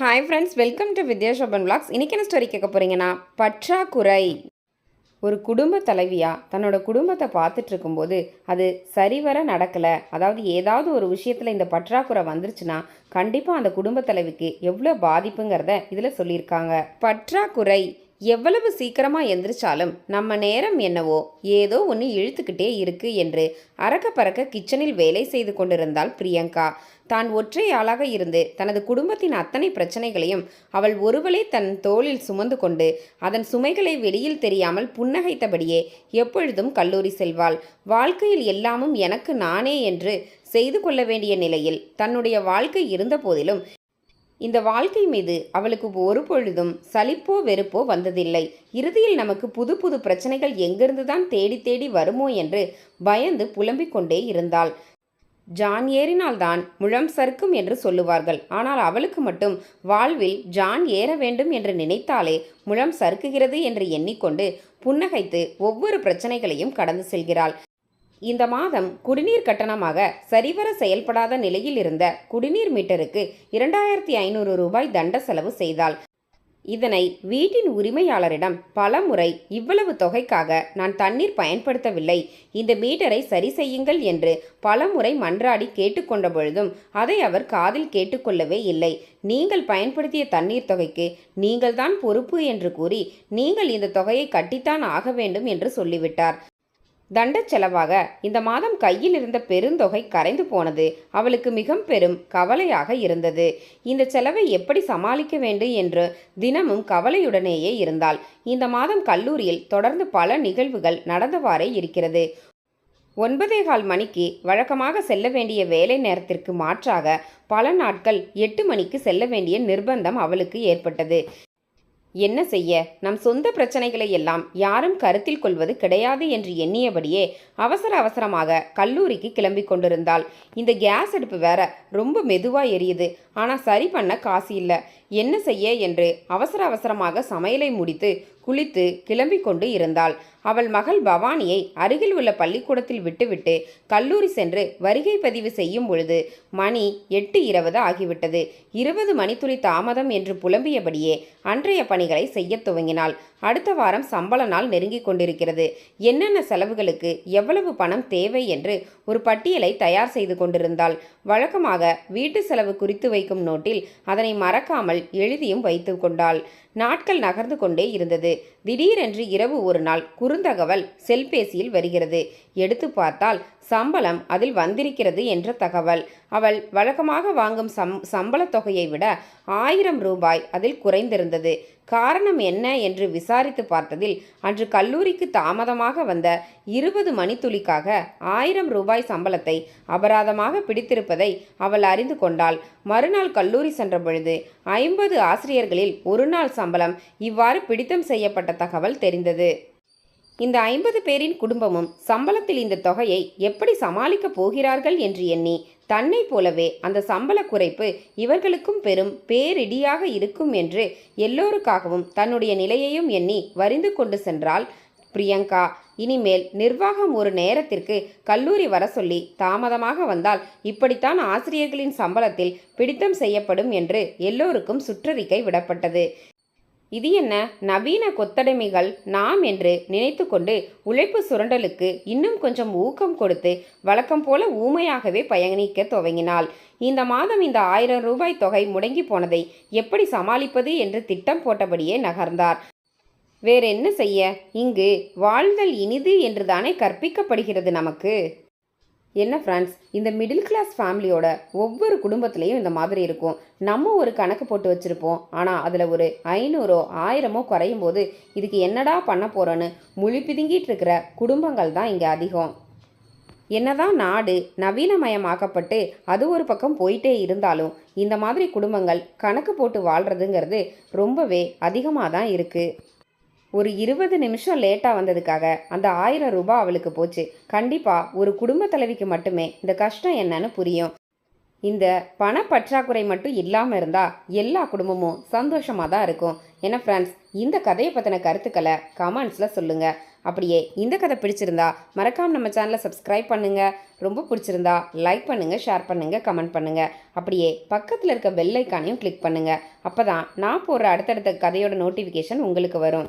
Hi friends welcome to Vidya Shoban vlogs இன்றைக்கி என்ன story கேட்க போகிறீங்கன்னா பற்றாக்குறை. ஒரு குடும்ப தலைவியாக தன்னோட குடும்பத்தை பார்த்துட்டு இருக்கும்போது அது சரிவர நடக்கலை. அதாவது ஏதாவது ஒரு விஷயத்தில் இந்த பற்றாக்குறை வந்துருச்சுன்னா கண்டிப்பாக அந்த குடும்ப தலைவிக்கு எவ்வளோ பாதிப்புங்கிறத இதில் சொல்லியிருக்காங்க. பற்றாக்குறை எவ்வளவு சீக்கிரமாக எந்திரிச்சாலும் நம்ம நேரம் என்னவோ ஏதோ ஒன்று இழுத்துக்கிட்டே இருக்கு என்று அறக்க பறக்க கிச்சனில் வேலை செய்து கொண்டிருந்தாள் பிரியங்கா. தான் ஒற்றை ஆளாக இருந்து தனது குடும்பத்தின் அத்தனை பிரச்சனைகளையும் அவள் ஒருவளே தன் தோளில் சுமந்து கொண்டு அதன் சுமைகளை வெளியில் தெரியாமல் புன்னகைத்தபடியே எப்பொழுதும் கல்லூரி செல்வாள். வாழ்க்கையில் எல்லாமும் எனக்கு நானே என்று செய்து கொள்ள வேண்டிய நிலையில் தன்னுடைய வாழ்க்கை இருந்த போதிலும் இந்த வாழ்க்கை மீது அவளுக்கு ஒரு பொழுதும் சலிப்போ வெறுப்போ வந்ததில்லை. இறுதியில் நமக்கு புது புது பிரச்சனைகள் எங்கிருந்து தான் தேடி தேடி வருமோ என்று பயந்து புலம்பிக் கொண்டே இருந்தாள். ஜான் ஏறினால்தான் முழம் சறுக்கும் என்று சொல்லுவார்கள். ஆனால் அவளுக்கு மட்டும் வாழ்வில் ஜான் ஏற வேண்டும் என்று நினைத்தாலே முழம் சறுக்குகிறது என்று எண்ணிக்கொண்டு புன்னகைத்து ஒவ்வொரு பிரச்சனைகளையும் கடந்து செல்கிறாள். இந்த மாதம் குடிநீர் கட்டணமாக சரிவர செயல்படாத நிலையில் இருந்த குடிநீர் மீட்டருக்கு இரண்டாயிரத்தி ஐநூறு ரூபாய் தண்ட செலவு செய்தாள். இதனை வீட்டின் உரிமையாளரிடம் பல முறை இவ்வளவு தொகைக்காக நான் தண்ணீர் பயன்படுத்தவில்லை இந்த மீட்டரை சரி செய்யுங்கள் என்று பல முறை மன்றாடி கேட்டுக்கொண்ட பொழுதும் அதை அவர் காதில் கேட்டுக்கொள்ளவே இல்லை. நீங்கள் பயன்படுத்திய தண்ணீர் தொகைக்கு நீங்கள்தான் பொறுப்பு என்று கூறி நீங்கள் இந்த தொகையை கட்டித்தான் ஆக வேண்டும் என்று சொல்லிவிட்டார். தண்டச் செலவாக இந்த மாதம் கையில் இருந்த பெருந்தொகை கரைந்து போனது அவளுக்கு மிக பெரும் கவலையாக இருந்தது. இந்த செலவை எப்படி சமாளிக்க வேண்டும் என்று தினமும் கவலையுடனேயே இருந்தாள். இந்த மாதம் கல்லூரியில் தொடர்ந்து பல நிகழ்வுகள் நடந்தவாறே இருக்கிறது. ஒன்பதே கால் மணிக்கு வழக்கமாக செல்ல வேண்டிய வேலை நேரத்திற்கு மாற்றாக பல நாட்கள் எட்டு மணிக்கு செல்ல வேண்டிய நிர்பந்தம் அவளுக்கு ஏற்பட்டது. என்ன செய்ய? நம் சொந்த பிரச்சனைகளை எல்லாம் யாரும் கருத்தில் கொள்வது கிடையாது என்று எண்ணியபடியே அவசர அவசரமாக கல்லூரிக்கு கிளம்பி கொண்டிருந்தாள். இந்த கேஸ் அடுப்பு வேற ரொம்ப மெதுவா எரியுது. ஆனா சரி பண்ண காசு இல்லை. என்ன செய்ய? என்று அவசர அவசரமாக சமையலை முடித்து குளித்து கிளம்பிக் கொண்டு இருந்தாள். அவள் மகள் பவானியை அருகில் உள்ள பள்ளிக்கூடத்தில் விட்டுவிட்டு கல்லூரி சென்று வருகை பதிவு செய்யும் பொழுது மணி எட்டு இருபது ஆகிவிட்டது. இருபது மணித்துளி தாமதம் என்று புலம்பியபடியே அன்றைய பணிகளை செய்யத் துவங்கினாள். அடுத்த வாரம் சம்பள நாள் நெருங்கிக் கொண்டிருக்கிறது. என்னென்ன செலவுகளுக்கு எவ்வளவு பணம் தேவை என்று ஒரு பட்டியலை தயார் செய்து கொண்டிருந்தாள். வழக்கமாக வீட்டு செலவு குறித்து வைக்கும் நோட்டில் அதனை மறக்காமல் எழுதியும் வைத்து கொண்டாள். நாட்கள் நகர்ந்து கொண்டே இருந்தது. திடீரென்று இரவு ஒரு நாள் குறுந்தகவல் செல்பேசியில் வருகிறது. எடுத்து பார்த்தால் சம்பளம் அதில் வந்திருக்கிறது என்ற தகவல். அவள் வழக்கமாக வாங்கும் சம் சம்பளத் தொகையை விட ஆயிரம் ரூபாய் அதில் குறைந்திருந்தது. காரணம் என்ன என்று விசாரித்து பார்த்ததில் அன்று கல்லூரிக்கு தாமதமாக வந்த இருபது மணித்துளிக்காக ஆயிரம் ரூபாய் சம்பளத்தை அபராதமாக பிடித்திருப்பதை அவள் அறிந்து கொண்டாள். மறுநாள் கல்லூரி சென்ற பொழுது ஐம்பது ஆசிரியர்களில் ஒரு நாள் சம்பளம் இவ்வாறு பிடித்தம் செய்யப்பட்ட தகவல் தெரிந்தது. இந்த ஐம்பது பேரின் குடும்பமும் சம்பளத்தில் இந்த தொகையை எப்படி சமாளிக்கப் போகிறார்கள் என்று எண்ணி தன்னை போலவே அந்த சம்பள குறைப்பு இவர்களுக்கும் பெரும் பேரிடியாக இருக்கும் என்று எல்லோருக்காகவும் தன்னுடைய நிலையையும் எண்ணி வரிந்து கொண்டு சென்றால் பிரியங்கா. இனிமேல் நிர்வாகம் ஒரு நேரத்திற்கு கல்லூரி வர சொல்லி தாமதமாக வந்தால் இப்படித்தான் ஆசிரியர்களின் சம்பளத்தில் பிடித்தம் செய்யப்படும் என்று எல்லோருக்கும் சுற்றறிக்கை விடப்பட்டது. இது என்ன? நவீன கொத்தடைமைகள் நாம் என்று நினைத்து கொண்டு உழைப்பு சுரண்டலுக்கு இன்னும் கொஞ்சம் ஊக்கம் கொடுத்து வழக்கம் போல ஊமையாகவே பயணிக்க துவங்கினாள். இந்த மாதம் இந்த ஆயிரம் ரூபாய் தொகை முடங்கி போனதை எப்படி சமாளிப்பது என்று திட்டம் போட்டபடியே நகர்ந்தார். வேறென்ன செய்ய? இங்கு வாழ்தல் இனிது என்றுதானே கற்பிக்கப்படுகிறது நமக்கு. என்ன ஃப்ரெண்ட்ஸ் இந்த மிடில் கிளாஸ் ஃபேமிலியோட ஒவ்வொரு குடும்பத்துலேயும் இந்த மாதிரி இருக்கும். நம்ம ஒரு கணக்கு போட்டு வச்சுருப்போம். ஆனால் அதில் ஒரு ஐநூறோ ஆயிரமோ குறையும் போது இதுக்கு என்னடா பண்ண போகிறோன்னு முழி பிதுங்கிட்டு இருக்கிற குடும்பங்கள் தான் இங்கே அதிகம். என்னதான் நாடு நவீனமயமாக்கப்பட்டு அது ஒரு பக்கம் போயிட்டே இருந்தாலும் இந்த மாதிரி குடும்பங்கள் கணக்கு போட்டு வாழ்கிறதுங்கிறது ரொம்பவே அதிகமாக தான் இருக்குது ஒரு இருபது நிமிஷம் லேட்டாக வந்ததுக்காக அந்த ஆயிரம் ரூபாய் அவளுக்கு போச்சு. கண்டிப்பாக ஒரு குடும்ப தலைவிக்கு மட்டுமே இந்த கஷ்டம் என்னன்னு புரியும். இந்த பணப்பற்றாக்குறை மட்டும் இல்லாமல் இருந்தால் எல்லா குடும்பமும் சந்தோஷமாக தான் இருக்கும். ஏன்னா ஃப்ரெண்ட்ஸ் இந்த கதையை பற்றின கருத்துக்களை கமெண்ட்ஸில் சொல்லுங்கள் அப்படியே இந்த கதை பிடிச்சிருந்தா மறக்காமல் நம்ம சேனலை சப்ஸ்கிரைப் பண்ணுங்கள் ரொம்ப பிடிச்சிருந்தா லைக் பண்ணுங்கள் ஷேர் பண்ணுங்கள் கமெண்ட் பண்ணுங்கள் அப்படியே பக்கத்தில் இருக்க பெல் ஐக்கானையும் கிளிக் அப்போ தான் நான் போடுற அடுத்தடுத்த கதையோட நோட்டிஃபிகேஷன் உங்களுக்கு வரும்.